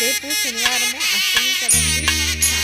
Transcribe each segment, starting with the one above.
రేపు శనివారము అష్టమి కదండి?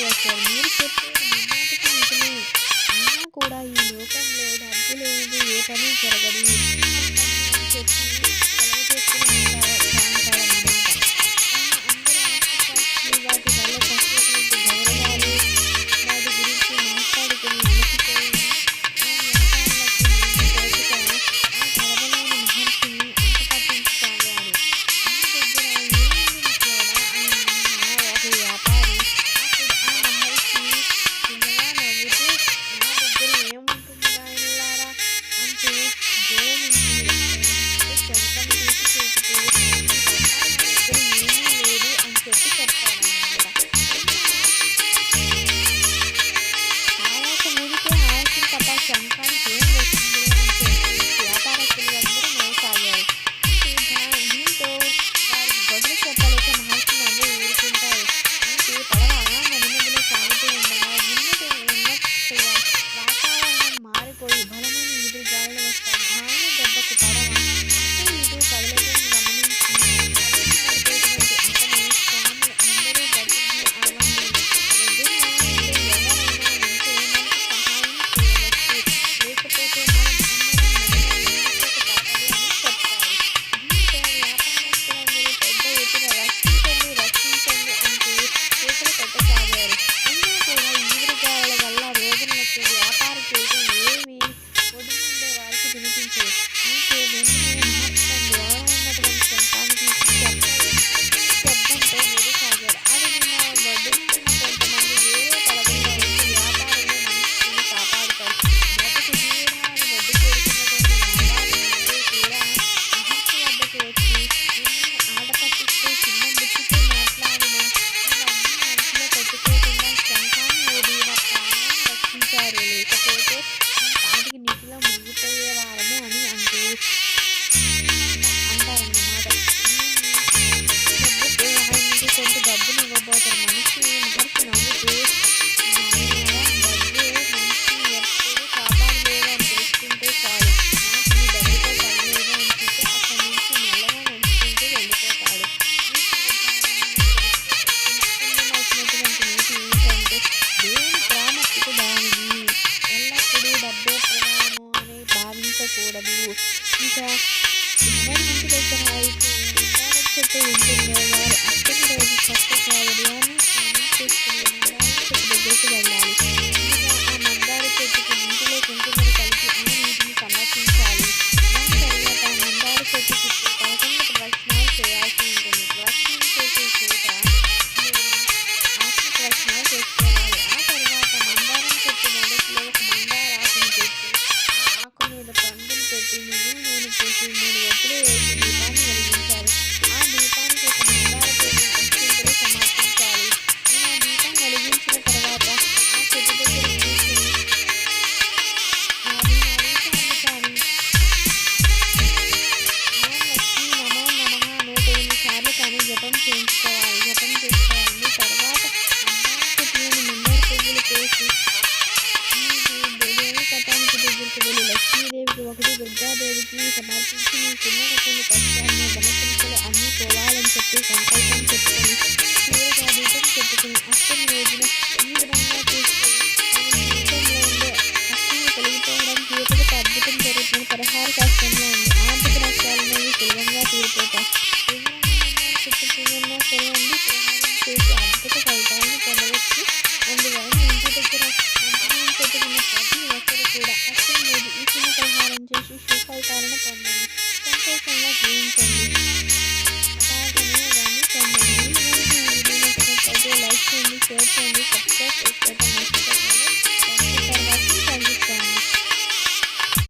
చేశారు మీరు చెప్పేది నిజమే. అయినా కూడా ఈ లోకంలో డబ్బు లేదు ఏ పని జరగదు. చెప్పి. bu. Bir daha. Ben arkadaşlar hayır. Ben çok da వెలుగుల శ్రీదేవికి ఒకటి దుర్గాదేవికి సమర్పించిన చిన్నగట్టని కష్టాన్ని గణపంతులు అమ్ముకోవాలని చెప్పి సంకల్పం చెప్పుకొని శివగా దీపం చెప్పుకుని শেষ হয় కారణ పొందండి సంతోషంగా జీవించండి